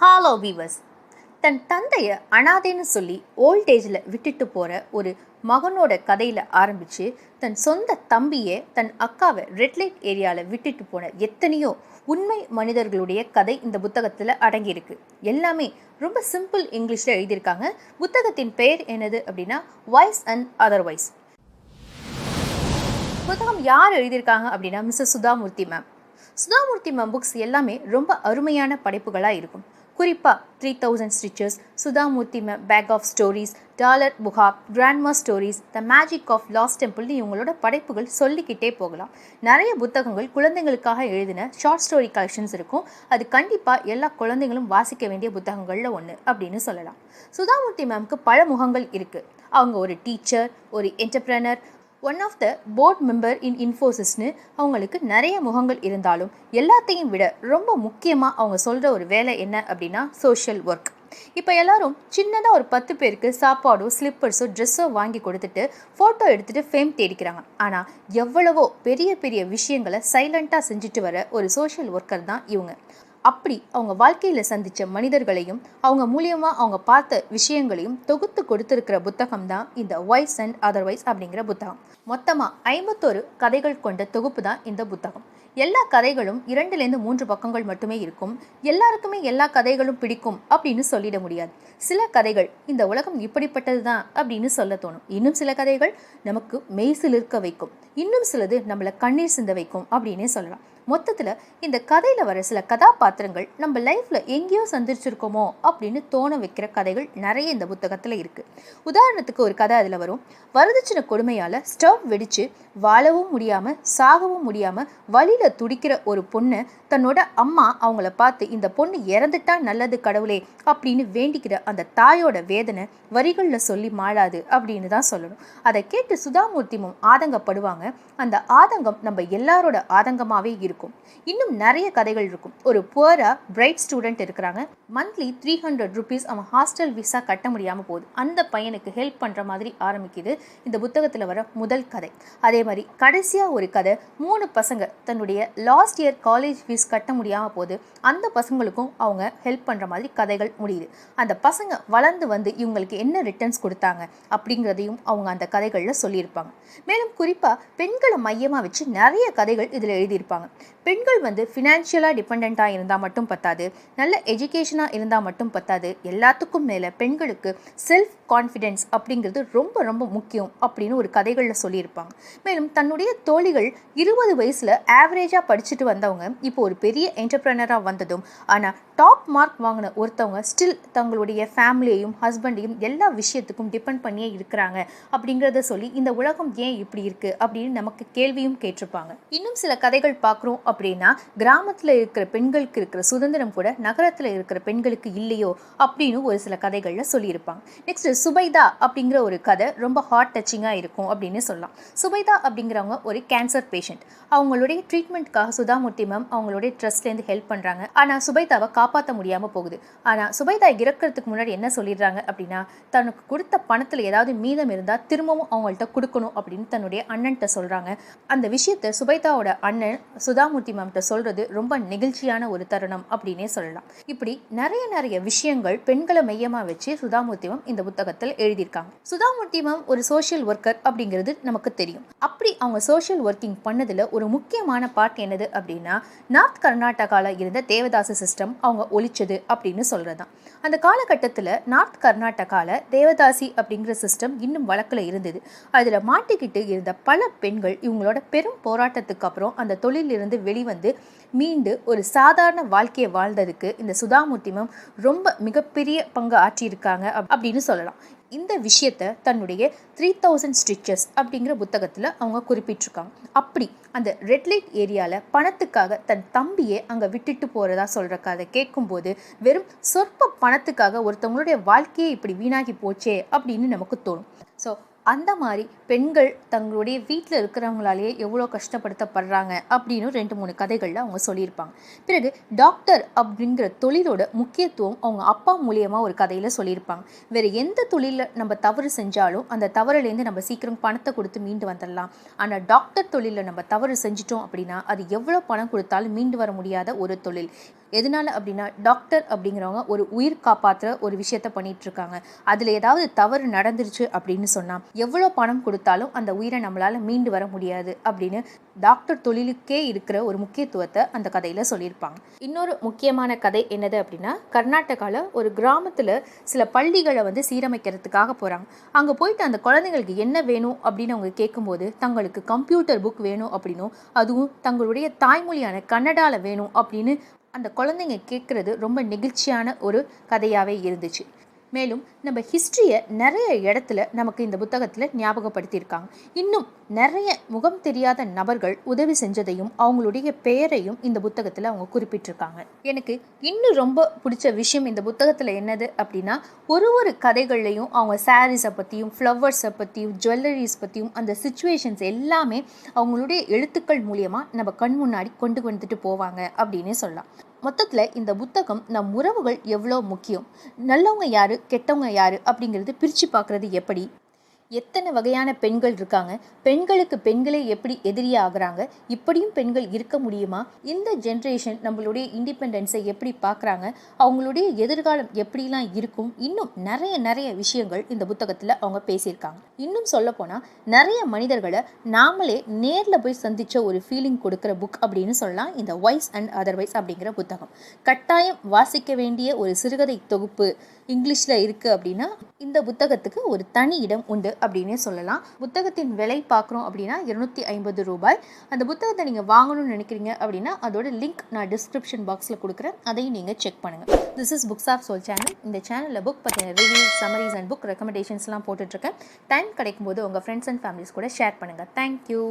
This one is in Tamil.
ஹாலோ வீவர்ஸ் தன் தந்தையை அனாதைன்னு சொல்லி ஓல்டேஜில் விட்டுட்டு போகிற ஒரு மகனோட கதையில் ஆரம்பித்து தன் சொந்த தம்பியை தன் அக்காவை ரெட் லைட் ஏரியாவில் விட்டுட்டு போன எத்தனையோ உண்மை மனிதர்களுடைய கதை இந்த புத்தகத்தில் அடங்கியிருக்கு. எல்லாமே ரொம்ப சிம்பிள் இங்கிலீஷில் எழுதியிருக்காங்க. புத்தகத்தின் பெயர் என்னது அப்படின்னா வாய்ஸ் அண்ட் அதர்வைஸ் புத்தகம் யார் எழுதியிருக்காங்க அப்படின்னா Mrs Sudha Murthy ma'am Sudha Murthy ma'am books எல்லாமே ரொம்ப அருமையான படைப்புகளாக இருக்கும். குறிப்பாக three thousand stitches Sudha Murthy ma'am bag of stories dollar புகாப் grandma stories the magic of lost டெம்பிள்னு இவங்களோட படைப்புகள் சொல்லிக்கிட்டே போகலாம். நிறைய புத்தகங்கள் குழந்தைங்களுக்காக எழுதின ஷார்ட் ஸ்டோரி கலெக்ஷன்ஸ் இருக்கும். அது கண்டிப்பாக எல்லா குழந்தைங்களும் வாசிக்க வேண்டிய புத்தகங்களில் ஒன்று அப்படின்னு சொல்லலாம். சுதாமூர்த்தி மேம்க்கு பல முகங்கள் இருக்குது அவங்க ஒரு டீச்சர் ஒரு entrepreneur one of the board member in இன்ஃபோசிஸ்னு அவங்களுக்கு நிறைய முகங்கள் இருந்தாலும் எல்லாத்தையும் விட ரொம்ப முக்கியமாக அவங்க சொல்கிற ஒரு வேலை என்ன அப்படின்னா சோஷியல் ஒர்க் இப்போ எல்லாரும் சின்னதாக ஒரு பத்து பேருக்கு சாப்பாடோ ஸ்லிப்பர்ஸோ ட்ரெஸ்ஸோ வாங்கி கொடுத்துட்டு ஃபோட்டோ எடுத்துகிட்டு ஃபேம் தேடிக்கிறாங்க. ஆனால் எவ்வளவோ பெரிய பெரிய விஷயங்களை சைலண்ட்டாக செஞ்சுட்டு வர ஒரு சோஷியல் ஒர்க்கர் தான் இவங்க. அப்படி அவங்க வாழ்க்கையில் சந்தித்த மனிதர்களையும் அவங்க மூலியமாக அவங்க பார்த்த விஷயங்களையும் தொகுத்து கொடுத்துருக்கிற புத்தகம் தான் இந்த வாய்ஸ் அண்ட் அதர்வைஸ் அப்படிங்கிற புத்தகம். மொத்தமாக ஐம்பத்தோரு கதைகள் கொண்ட தொகுப்பு தான் இந்த புத்தகம். எல்லா கதைகளும் இரண்டுலேருந்து மூன்று பக்கங்கள் மட்டுமே இருக்கும். எல்லாருக்குமே எல்லா கதைகளும் பிடிக்கும் அப்படின்னு சொல்லிட முடியாது. சில கதைகள் இந்த உலகம் இப்படிப்பட்டது தான் அப்படின்னு சொல்ல தோணும். இன்னும் சில கதைகள் நமக்கு மெய்சிலிருக்க வைக்கும். இன்னும் சிலது நம்மளை கண்ணீர் சிந்த வைக்கும் அப்படின்னே சொல்லலாம். மொத்தத்தில் இந்த கதையில் வர சில கதாபாத்திரங்கள் நம்ம லைஃப்பில் எங்கேயோ சந்திச்சிருக்கோமோ அப்படின்னு தோண வைக்கிற கதைகள் நிறைய இந்த புத்தகத்தில் இருக்குது உதாரணத்துக்கு ஒரு கதை அதில் வரும். வரதட்சணை கொடுமையால் ஸ்டவ் வெடித்து வாழவும் முடியாமல் சாகவும் முடியாமல் வழியில் துடிக்கிற ஒரு பொண்ணை தன்னோட அம்மா அவங்கள பார்த்து இந்த பொண்ணு இறந்துட்டா நல்லது கடவுளே அப்படின்னு வேண்டிக்கிற அந்த தாயோட வேதனை வரிகளில் சொல்லி மாழாது அப்படின்னு தான் சொல்லணும். அதை கேட்டு சுதாமூர்த்திமும் ஆதங்கப்படுவாங்க. அந்த ஆதங்கம் நம்ம எல்லாரோட ஆதங்கமாகவே இருக்கும். இன்னும் நிறைய கதைகள் இருக்கும். ஒரு புவரா பிரைட் ஸ்டூடெண்ட் இருக்கிறாங்க. மந்த்லி த்ரீ ஹண்ட்ரட் ருபீஸ் அவன் ஹாஸ்டல் விசா கட்ட முடியாமல் போகுது. அந்த பையனுக்கு ஹெல்ப் பண்ணுற மாதிரி ஆரம்பிக்குது இந்த புத்தகத்தில் வர முதல் கதை. அதே மாதிரி கடைசியாக ஒரு கதை மூணு பசங்க தன்னுடைய லாஸ்ட் இயர் காலேஜ் ஃபீஸ் கட்ட முடியாமல் போகுது. அந்த பசங்களுக்கும் அவங்க ஹெல்ப் பண்ணுற மாதிரி கதைகள் முடியுது. அந்த பசங்க வளர்ந்து வந்து இவங்களுக்கு என்ன ரிட்டர்ன்ஸ் கொடுத்தாங்க அப்படிங்கிறதையும் அவங்க அந்த கதைகளில் சொல்லியிருப்பாங்க. மேலும் குறிப்பாக பெண்களை மையமாக வச்சு நிறைய கதைகள் இதில் எழுதியிருப்பாங்க. பெண்கள் வந்து ஃபினான்ஷியலாக டிபெண்ட்டாக இருந்தால் மட்டும் பத்தாது நல்ல எஜுகேஷனாக இருந்தால் மட்டும் பத்தாது. எல்லாத்துக்கும் மேலே பெண்களுக்கு செல்ஃப் கான்ஃபிடென்ஸ் அப்படிங்கிறது ரொம்ப ரொம்ப முக்கியம் அப்படின்னு ஒரு கதைகளில் சொல்லியிருப்பாங்க. மேலும் தன்னுடைய தோழிகள் இருபது வயசில் ஆவரேஜாக படிச்சுட்டு வந்தவங்க இப்போ ஒரு பெரிய என்டர்பிரனராக வந்ததும் ஆனால் டாப் மார்க் வாங்கின ஒருத்தவங்க ஸ்டில் தங்களுடைய ஃபேமிலியையும் ஹஸ்பண்டையும் எல்லா விஷயத்துக்கும் டிபெண்ட் பண்ணியே இருக்கிறாங்க அப்படிங்கிறத சொல்லி இந்த உலகம் ஏன் இப்படி இருக்குது அப்படின்னு நமக்கு கேள்வியும் கேட்டிருப்பாங்க. இன்னும் சில கதைகள் பார்க்குறோம். அப்படின்னா கிராமத்தில் இருக்கிற பெண்களுக்கு இருக்கிற சுதந்திரம் கூட நகரத்தில் இருக்கிற பெண்களுக்கு இல்லையோ அப்படின்னு ஒரு சில கதைகளில் சொல்லியிருப்பாங்க. நெக்ஸ்ட் சுபைதா அப்படிங்கிற ஒரு கதை ரொம்ப ஹார்ட் டச்சிங்காக இருக்கும் அப்படின்னு சொல்லலாம். சுபைதா அப்படிங்கிறவங்க ஒரு கேன்சர் பேஷண்ட் அவங்களுடைய ட்ரீட்மெண்ட்காக சுதாமூர்த்தி மேம் அவங்களுடைய ட்ரஸ்ட்லேருந்து ஹெல்ப் பண்ணுறாங்க ஆனால் சுபைதாவை காப்பாற்ற முடியாமல் போகுது. ஆனால் சுபைதா இறக்கிறதுக்கு முன்னாடி என்ன சொல்லிடுறாங்க அப்படின்னா தனக்கு கொடுத்த பணத்தில் ஏதாவது மீதம் இருந்தால் திரும்பவும் அவங்கள்ட்ட கொடுக்கணும் அப்படின்னு தன்னுடைய அண்ணன்ட்ட சொல்கிறாங்க அந்த விஷயத்தை சுபைதாவோட அண்ணன் சுதா சுதாமூர்த்தி மேம்கிட்ட சொல்கிறது ரொம்ப நெகிழ்ச்சியான ஒரு தருணம் அப்படின்னே சொல்லலாம். இப்படி நிறைய நிறைய விஷயங்கள் பெண்களை மையமாக வச்சு சுதாமூர்த்தி மேம் இந்த புத்தகத்தில் எழுதியிருக்காங்க. சுதாமூர்த்தி மேம் ஒரு சோஷியல் ஒர்க்கர் அப்படிங்கிறது நமக்கு தெரியும். அப்படி அவங்க சோஷியல் ஒர்க்கிங் பண்ணதில் ஒரு முக்கியமான பார்ட் என்னது அப்படின்னா நார்த் கர்நாடகாவில் இருந்த தேவதாச சிஸ்டம் அவங்க ஒழிச்சது அப்படின்னு சொல்கிறது தான் அந்த காலகட்டத்தில் நார்த் கர்நாடகாவில் தேவதாசி அப்படிங்கிற சிஸ்டம் இன்னும் வழக்கில் இருந்தது. அதில் மாட்டிக்கிட்டு இருந்த பல பெண்கள் இவங்களோட பெரும் போராட்டத்துக்கு அப்புறம் அந்த தொழிலிருந்து வெளிவந்து மீண்டு ஒரு சாதாரண வாழ்க்கையை வாழ்ந்ததுக்கு இந்த சுதாமூர்த்திமம் ரொம்ப மிகப்பெரிய பங்கு ஆற்றியிருக்காங்க அப்படின்னு சொல்லலாம். இந்த விஷயத்தை தன்னுடைய த்ரீ தௌசண்ட் ஸ்டிச்சஸ் அப்படிங்கிற புத்தகத்தில் அவங்க குறிப்பிட்டிருக்காங்க. அப்படி அந்த ரெட் லைட் ஏரியாவில் பணத்துக்காக தன் தம்பியை அங்கே விட்டுட்டு போகிறதா சொல்கிற கதை கேட்கும்போது வெறும் சொற்ப பணத்துக்காக ஒருத்தவங்களுடைய வாழ்க்கையே இப்படி வீணாகி போச்சே அப்படின்னு நமக்கு தோணும். ஸோ அந்த மாதிரி பெண்கள் தங்களுடைய வீட்டில் இருக்கிறவங்களாலேயே எவ்வளோ கஷ்டப்படுத்தப்படுறாங்க அப்படின்னு ரெண்டு மூணு கதைகளில் அவங்க சொல்லியிருப்பாங்க. பிறகு டாக்டர் அப்படிங்கிற தொழிலோட முக்கியத்துவம் அவங்க அப்பா மூலியமாக ஒரு கதையில் சொல்லியிருப்பாங்க. வேறு எந்த தொழிலில் நம்ம தவறு செஞ்சாலும் அந்த தவறுலேருந்து நம்ம சீக்கிரம் பணத்தை கொடுத்து மீண்டு வந்துடலாம் ஆனால் டாக்டர் தொழிலில் நம்ம தவறு செஞ்சிட்டோம் அப்படின்னா அது எவ்வளோ பணம் கொடுத்தாலும் மீண்டு வர முடியாத ஒரு தொழில். எதனால் அப்படின்னா டாக்டர் அப்படிங்கிறவங்க ஒரு உயிர் காப்பாற்றுற ஒரு விஷயத்த பண்ணிகிட்ருக்காங்க அதில் ஏதாவது தவறு நடந்துருச்சு அப்படின்னு சொன்னால் எவ்வளோ பணம் கொடுத்தாலும் அந்த உயிரை நம்மளால் மீண்டு வர முடியாது அப்படின்னு டாக்டர் தொழிலுக்கே இருக்கிற ஒரு முக்கியத்துவத்தை அந்த கதையில் சொல்லியிருப்பாங்க. இன்னொரு முக்கியமான கதை என்னது அப்படின்னா கர்நாடகாவில் ஒரு கிராமத்தில் சில பள்ளிகளை வந்து சீரமைக்கிறதுக்காக போகிறாங்க அங்கே போயிட்டு அந்த குழந்தைங்களுக்கு என்ன வேணும் அப்படின்னு அவங்க கேட்கும்போது தங்களுக்கு கம்ப்யூட்டர் புக் வேணும் அப்படின்னும் அதுவும் தங்களுடைய தாய்மொழியான கன்னடாவில் வேணும் அப்படின்னு அந்த குழந்தைங்க கேட்குறது ரொம்ப நெகிழ்ச்சியான ஒரு கதையாகவே இருந்துச்சு. மேலும் நம்ம ஹிஸ்ட்ரியை நிறைய இடத்துல நமக்கு இந்த புத்தகத்தில் ஞாபகப்படுத்தியிருக்காங்க. இன்னும் நிறைய முகம் தெரியாத நபர்கள் உதவி செஞ்சதையும் அவங்களுடைய பெயரையும் இந்த புத்தகத்தில் அவங்க குறிப்பிட்டிருக்காங்க. எனக்கு இன்னும் ரொம்ப பிடிச்ச விஷயம் இந்த புத்தகத்தில் என்னது அப்படின்னா ஒரு ஒரு கதைகள்லையும் அவங்க சாரீஸை பற்றியும் ஃப்ளவர்ஸை பற்றியும் ஜுவல்லரிஸ் பற்றியும் அந்த சுச்சுவேஷன்ஸ் எல்லாமே அவங்களுடைய எழுத்துக்கள் மூலியமாக நம்ம கண் முன்னாடி கொண்டு வந்துட்டு போவாங்க அப்படின்னு சொல்லலாம். மொத்தத்தில் இந்த புத்தகம் நம் உறவுகள் எவ்வளோ முக்கியம்? நல்லவங்க யார் கெட்டவங்க யார் அப்படிங்கிறது பிரித்து பார்க்குறது எப்படி? எத்தனை வகையான பெண்கள் இருக்காங்க? பெண்களுக்கு பெண்களே எப்படி எதிரியாக ஆகுறாங்க? இப்படியும் பெண்கள் இருக்க முடியுமா? இந்த ஜென்ரேஷன் நம்மளுடைய இண்டிபெண்டன்ஸை எப்படி பார்க்குறாங்க? அவங்களுடைய எதிர்காலம் எப்படிலாம் இருக்கும்? இன்னும் நிறைய நிறைய விஷயங்கள் இந்த புத்தகத்தில் அவங்க பேசியிருக்காங்க. இன்னும் சொல்லப்போனால் நிறைய மனிதர்களை நாமளே நேரில் போய் சந்தித்த ஒரு ஃபீலிங் கொடுக்குற புக் அப்படின்னு சொல்லலாம். இந்த வைஸ் அண்ட் அதர்வைஸ் அப்படிங்கிற புத்தகம். கட்டாயம் வாசிக்க வேண்டிய ஒரு சிறுகதை தொகுப்பு இங்கிலீஷில் இருக்குது அப்படின்னா இந்த புத்தகத்துக்கு ஒரு தனி இடம் உண்டு. அப்படின்னே சொல்லலாம். புத்தகத்தின் விலை பார்க்குறோம் அப்படின்னா இருநூத்தி ஐம்பது ரூபாய். அந்த புத்தகத்தை நீங்கள் வாங்கணும்னு நினைக்கிறீங்க அப்படின்னா அதோட லிங்க் நான் டிஸ்கிரிப்ஷன் பாக்ஸில் கொடுக்குறேன். அதையும் நீங்கள் செக் பண்ணுங்கள் this is books of soul channel இந்த சேனலில் புக் பற்றின ரிவ்யூ சமரிஸ் அண்ட் புக் ரெக்கமெண்டேஷன்ஸ்லாம் போட்டுட்ருக்கேன் டைம் கிடைக்கும் போது உங்கள் ஃப்ரெண்ட்ஸ் அண்ட் ஃபேமிலிஸ் கூட ஷேர் பண்ணுங்கள் தேங்க்யூ